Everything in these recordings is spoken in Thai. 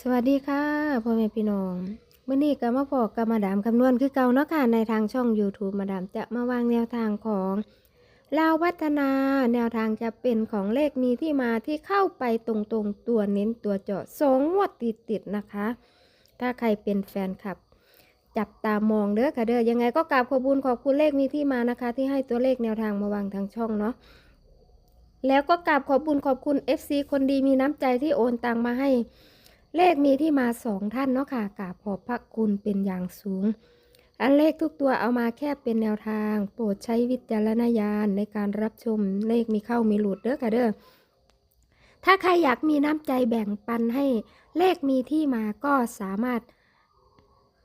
สวัสดีค่ะพ่อแม่พี่น้องเมื่อนี้ก็มาพอกับมาดามคำนวณคือเก่าเนาะค่ะในทางช่อง YouTube มาดามจะมาวางแนวทางของลาวพัฒนาแนวทางจะเป็นของเลขมีที่มาที่เข้าไปตรงๆตัวเน้นตัวเจาะสองงวดติดๆนะคะ ถ้าใครเป็นแฟนคลับ จับตามองเด้อค่ะเด้อยังไงก็กราบขอบคุญขอบคุณเลขมีที่มานะคะ ที่ให้ตัวเลขแนวทางมาวางทางช่องเนาะแล้วก็กราบขอบคุญขอบคุณ FC คนดีมีน้ำใจที่โอนตังมาให้ เลขมีที่มาสองท่านเนาะค่ะกราบขอบพระคุณเป็นอย่างสูง อันเลขทุกตัวเอามาแค่เป็นแนวทาง โปรดใช้วิจารณญาณในการรับชมเลขมีเข้ามีหลุดเด้อค่ะเด้อถ้าใครอยากมีน้ำใจแบ่งปันให้เลขมีที่มาก็สามารถ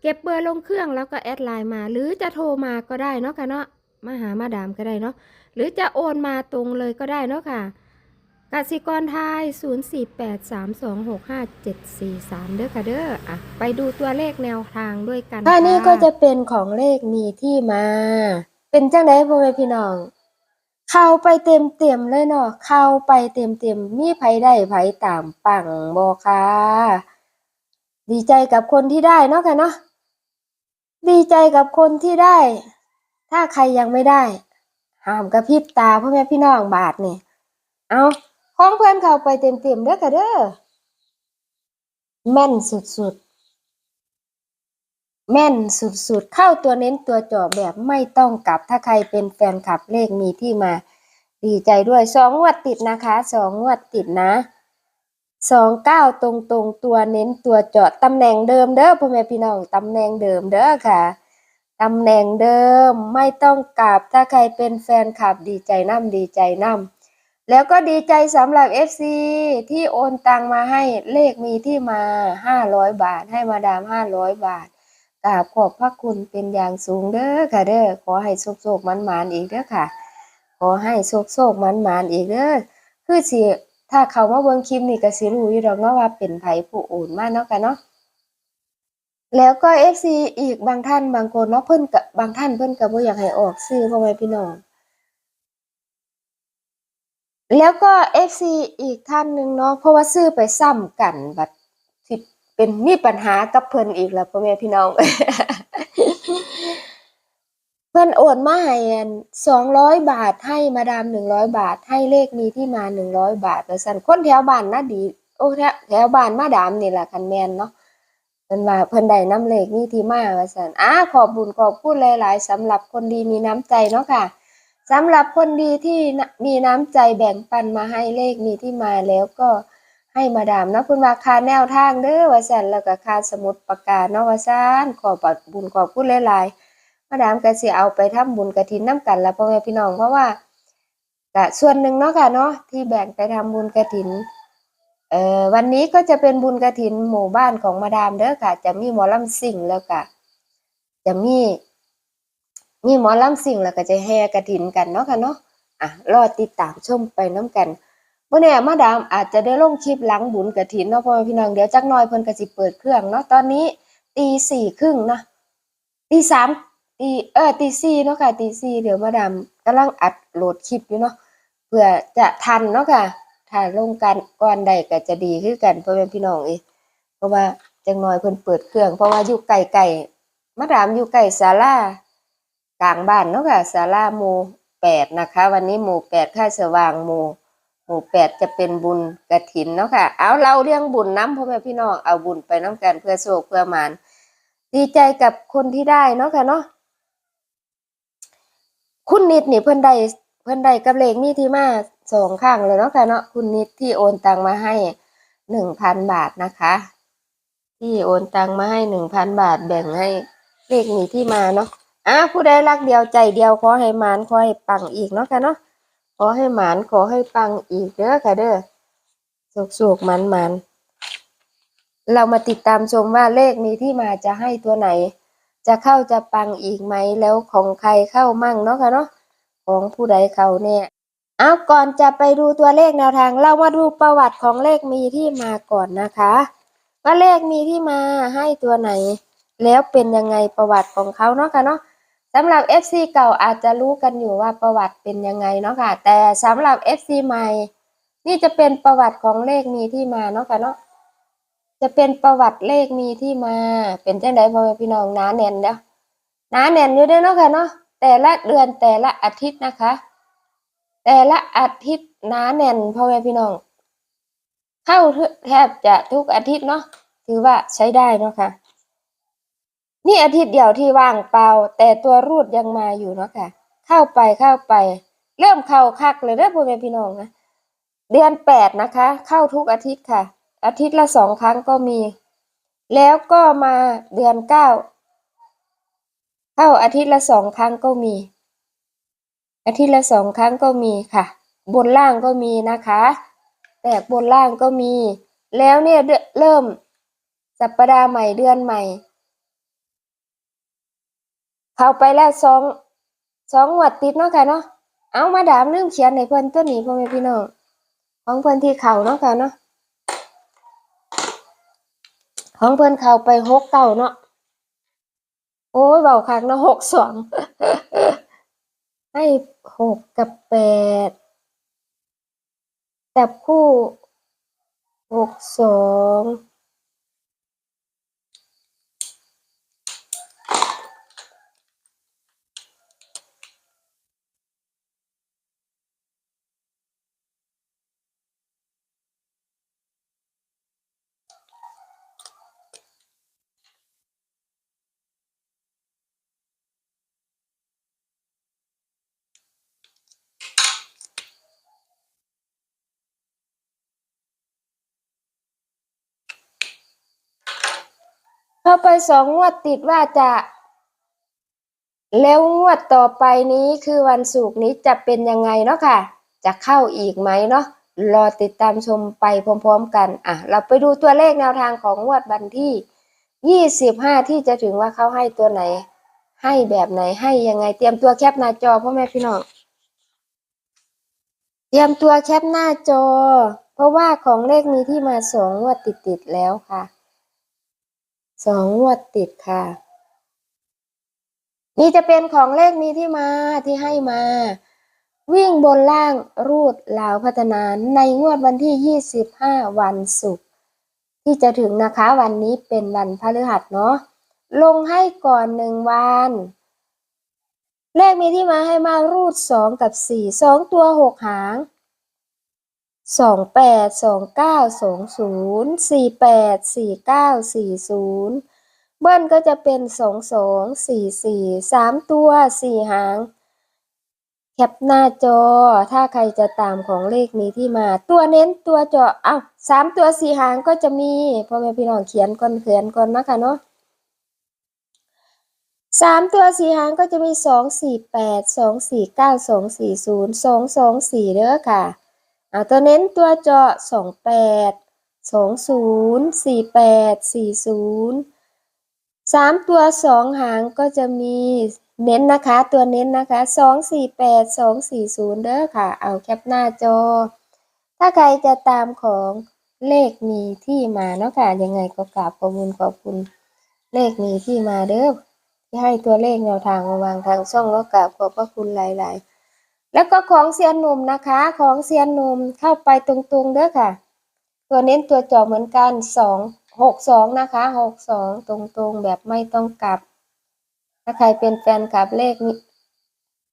เก็บเบอร์ลงเครื่องแล้วก็แอดไลน์มา หรือจะโทรมาก็ได้เนาะค่ะเนาะมาหามาดามก็ได้เนาะหรือจะโอนมาตรงเลยก็ได้เนาะค่ะ กสิกรไทย 0483265743 เด้อค่ะเด้ออะไปดูตัวเลขแนวทางด้วยกันค่ะนี่ก็จะเป็นของเลขมีที่มา เป็นจังไดพ่อแม่พี่น้อง เข้าไปเต็มเต็มเลยเนาะเข้าไปเต็มเต็มมีไผได้ไผตามปังบ่ค่ะ ดีใจกับคนที่ได้เนาะค่ะเนาะดีใจกับคนที่ได้ ถ้าใครยังไม่ได้ห้ามกระพริบตาพ่อแม่พี่น้องบาทนี่เอา ของเพื่อนเข้าไปเต็มเต็มๆเด้อค่ะเด้อแม่นสุดๆ แม่นสุดๆ เข้าตัวเน้นตัวจาะแบบไม่ต้องกลับถ้าใครเป็นแฟนคลับเลขมีที่มาดีใจด้วยสองงวดติดนะคะสองงวดติดนะสองเก้าตรงตรงๆตัวเน้นตัวเจาะตำแหน่งเดิมเด้อพ่อแม่พี่น้องตำแหน่งเดิมเด้อค่ะตำแหน่งเดิมไม่ต้องกลับถ้าใครเป็นแฟนคลับดีใจน้ำดีใจน้ำ แล้วก็ดีใจสำหรับ FC ที่โอนตังมาให้เลขมีที่มา 500 บาท ให้มาดาม 500 บาทกราบขอบพระคุณเป็นอย่างสูงเด้อค่ะเด้อขอให้โชคโชคมันมานอีกเด้อค่ะ ขอให้โชคโชคมันมานอีกเด้อคือสิถ้าเขามาเบิ่งคลิปนี่ก็สิรู้อยู่ดอกเนาะว่าเป็นไผผู้โอนมาเนาะค่ะเนาะแล้วก็ FC อีกบางท่านบางคนเนาะเพิ่นก็บบางท่านเพิ่นก็บ่อยากให้ออกชื่อพ่อแม่พี่น้อง แล้วก็ FC อีกท่านหนึ่งเนาะเพราะว่าซื้อไปซ้ำกันบัดที่เป็นมีปัญหากับเพิ่นอีกแล้วพ่อแม่พี่น้อง เพิ่นโอนมาให้อัน200บาทให้มาดาม100บาท ให้เลขมีที่มา100บาทว่าซั่นคนแถวบ้านน่ะดี โอ้แถวแถวบ้านมาดามนี่แหละคันแมนเนาะเพิ่นว่าเพิ่นได้นำเลขมีที่มาว่าซั่นอาขอบบุญขอบคุณหลาย ๆสำหรับคนดีมีน้ำใจเนาะค่ะ สำหรับคนดีที่มีน้ำใจแบ่งปันมาให้เลขมีที่มาแล้วก็ให้มาดามนะคุณว่าคาแนวทางเด้อว่าซั่นแล้วก็คาสมุดปากกาเนาะวาซั่นขอบบุญขอบคุณหลายๆมาดามก็สิเอาไปทำบุญกฐินนํกันละพ่อแม่พี่น้องเพราะว่าก็ส่วนหนึ่งเนาะค่ะเนาะที่แบ่งไปทำบุญกฐินเอ่อวันนี้ก็จะเป็นบุญกฐินหมู่บ้านของมาดามเด้อค่ะ จะมีหมอลำซิ่งแล้วก็จะมี มีหมอลำสิ่งแล้วก็จะแห่กระถินกันเนาะค่ะเนาะอะรอติดตามชมไปน้ำกันเมื่อเนี้มาดามอาจจะได้ลงคลิปหลังบุญกระถินเนาะพ่อแม่พี่น้องเดี๋ยวจักหน่อยเพิ่นก็สิเปิดเครื่องเนาะตอนนี้ตีสี่ครึ่งเนาะตีสามตีเออตีสี่เนาะค่ะตีสี่เดี๋ยวมาดามกำลังอัดโหลดคลิปอยู่เนาะเพื่อจะทันเนาะค่ะถ้าลงกันก่อนใดก็จะดีคือกันพ่อแม่พี่น้องเอยเพราะว่าจังหน่อยเพิ่นเปิดเครื่อง เพราะว่าอยู่ไกลๆมาดามอยู่ใกล้ศาลา กลางบ้านเนาะค่ะศาลาหมู่แปดนะคะ วันนี้หมู่แปดค่ายสว่างหมู่หมู่แปดจะเป็นบุญกระถินเนาะค่ะ เอาเราเรื่องบุญน้ำพ่อแม่พี่น้องเอาบุญไปน้ำกันเพื่อโชคเพื่อมานดีใจกับคนที่ได้เนาะค่ะเนาะคุณนิดนี่เพิ่อนได้เพิ่อนได้กับเลขมีที่มาสองข้างเลยเนาะค่ะเนาะคุณนิดที่โอนตังมาให้หนึ่งพันบาทนะคะ ที่โอนตังมาให้หนึ่งพันบาทแบ่งให้เลขมีที่มาเนาะ อะผู้ใดรักเดียวใจเดียวขอให้หมานขอให้ปังอีกเนาะค่ะเนาะขอให้หมานขอให้ปังอีกเด้อค่ะเด้อสุกสุกมันมันๆเรามาติดตามชมว่าเลขมีที่มาจะให้ตัวไหน จะเข้าจะปังอีกไหมแล้วของใครเข้ามั่งเนาะค่ะเนาะของผู้ใดเขาเนี่ยเอาก่อนจะไปดูตัวเลขแนวทาง เรามาดูประวัติของเลขมีที่มาก่อนนะคะว่าเลขมีที่มาให้ตัวไหน แล้วเป็นยังไงประวัติของเขาเนาะค่ะเนาะ สำหรับ FC เก่าอาจจะรู้กันอยู่ว่าประวัติเป็นยังไงเนาะค่ะ แต่สำหรับ FC ใหม่ นี่จะเป็นประวัติของเลขมีที่มาเนาะค่ะเนาะจะเป็นประวัติเลขมีที่มา เป็นจังไดพ่อแม่พี่น้องหนาแน่นเด้อหนาแน่นอยู่ด้อเนาะค่ะเนาะแต่ละเดือนแต่ละอาทิตย์นะคะ แต่ละอาทิตย์หนาแน่นพ่อแม่พี่น้อง เข้าแทบจะทุกอาทิตย์เนาะถือว่าใช้ได้เนาะค่ะ นี่อาทิตย์เดียวที่ว่างเปล่า แต่ตัวรูดยังมาอยู่เนาะค่ะ เข้าไปเข้าไป เริ่มเข้าคักเลยเด้อพ่อแม่พี่น้องนะเดือนแปดนะคะ เข้าทุกอาทิตย์ค่ะ อาทิตย์ละสองครั้งก็มี แล้วก็มาเดือนเก้าเข้าอาทิตย์ละสองครั้งก็มี อาทิตย์ละสองครั้งก็มีค่ะ บนล่างก็มีนะคะ แตกบนล่างก็มี แล้วเนี่ยเดือนเริ่มสัปดาห์ใหม่เดือนใหม่ เข้าไปแล้วสองสองงวดติดเนาะค่ะเนาะเอามาดามลืมเขียนในเพิ่นตัวนี้พ่อแม่พี่น้องของเพิ่นที่เขาเนาะค่ะเนาะของเพิ่นเข้าไปหกเก้าเนาะโอ้ยเบาคักเนาะหกสองให้หกกับแปดจับคู่หกสอง ไปสองงวดติดว่าจะ แล้วงวดต่อไปนี้คือวันศุกร์นี้จะเป็นยังไงเนาะค่ะ จะเข้าอีกไหมเนาะรอติดตามชมไปพร้อมๆกันอะเราไปดูตัวเลขแนวทางของงวดวันที่ 25 ที่จะถึงว่าเขาให้ตัวไหน ให้แบบไหนให้ยังไง เตรียมตัวแคปหน้าจอพ่อแม่พี่น้องเตรียมตัวแคปหน้าจอ เพราะว่าของเลขมีที่มาสองงวดติดๆแล้วค่ะ สองงวดติดค่ะ นี่จะเป็นของเลขมีที่มาที่ให้มา วิ่งบนล่างรูดลาวพัฒนาในงวดวันที่ 25 วันศุกร์ที่จะถึงนะคะวันนี้เป็นวันพฤหัสเนาะลงให้ก่อนหนึ่งวันเลขมีที่มาให้มารูดสองกับสี่สองตัวหกหาง สองแปดสองเก้าสองศูนย์สี่แปดสี่เก้าสี่ศูนย์เบิ้ลก็จะเป็นสองสองสี่สี่สามตัวสี่หาง แคปหน้าจอ ถ้าใครจะตามของเลขนี้ที่มา ตัวเน้นตัวเจาะอ้าวสามตัวสี่หางก็จะมีพ่อแม่พี่น้องเขียนก่อนเขียนก่อนนะคะเนาะสามตัวสี่หางก็จะมีสองสี่แปดสองสี่เก้าสองสี่ศูนย์สองสองสี่เด้อค่ะ อาตัวเน้นตัวเจาะสองแปดสองศูนย์สี่แปดสี่ศูนย์สามตัวสองหางก็จะมีเน้นนะคะตัวเน้นนะคะสองสี่แปดสองสี่ศูนย์เด้อค่ะ เอาแคปหน้าจอ ถ้าใครจะตามของเลขมีที่มาเนาะค่ะยังไงก็กราบขอบคุณขอบคุณเลขมีที่มาเด้อที่ให้ตัวเลขแนวทางมาวางทางช่องแล้วกราบขอบพระคุณหลาย ๆ แล้วก็ของเซียนหนุ่มนะคะ ของเซียนหนุ่มเข้าไปตรงๆเด้อค่ะ ตัวเน้นตัวจอเหมือนกันสองหกสองนะคะหกสองตรงๆแบบไม่ต้องกลับ ถ้าใครเป็นแฟนคลับเลขนี้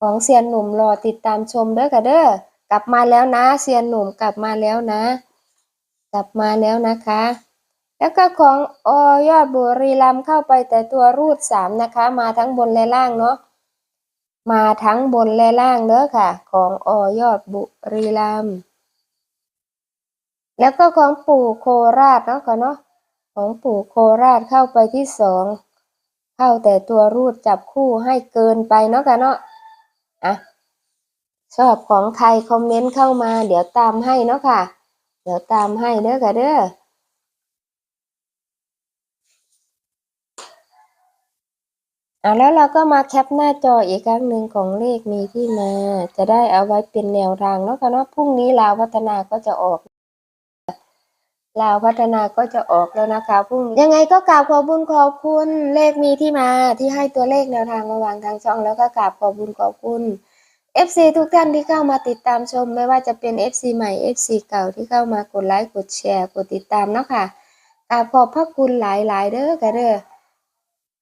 ของเซียนหนุ่มรอติดตามชมเด้อค่ะเด้อกลับมาแล้วนะเซียนหนุ่มกลับมาแล้วนะ กลับมาแล้วนะคะ แล้วก็ของอยอดบุรีรัมเข้าไปแต่ตัวรูดสามนะคะ มาทั้งบนและล่างเนาะ มาทั้งบนและล่างเด้อค่ะ ของออยอดบุรีรัมแล้วก็ของปู่โคราชเนาะค่ะเนาะของปู่โคราชเข้าไปที่สองเข้าแต่ตัวรูดจับคู่ให้เกินไปเนาะค่ะเนาะอะชอบของใครคอมเมนต์เข้ามา เดี๋ยวตามให้เนาะค่ะ เดี๋ยวตามให้เด้อค่ะเด้อ อะแล้วเราก็มาแคปหน้าจออีกครั้งหนึ่งของเลขมีที่มา จะได้เอาไว้เป็นแนวทางเนาะค่ะเนาะพรุ่งนี้ลาวพัฒนาก็จะออกลาวพัฒนาก็จะออกแล้วนะคะพรุ่งนี้ยังไงก็กราบขอบคุญขอบคุณเลขมีที่มาที่ให้ตัวเลขแนวทางมาวางทางช่องแล้วก็กราบขอบคุญขอบคุณ FC ทุกท่านที่เข้ามาติดตามชม ไม่ว่าจะเป็น FC ใหม่ FC เก่าที่เข้ามากดไลค์กดแชร์กดติดตามเนาะค่ะกราบขอบพระคุณหลายๆเด้อค่ะเด้อ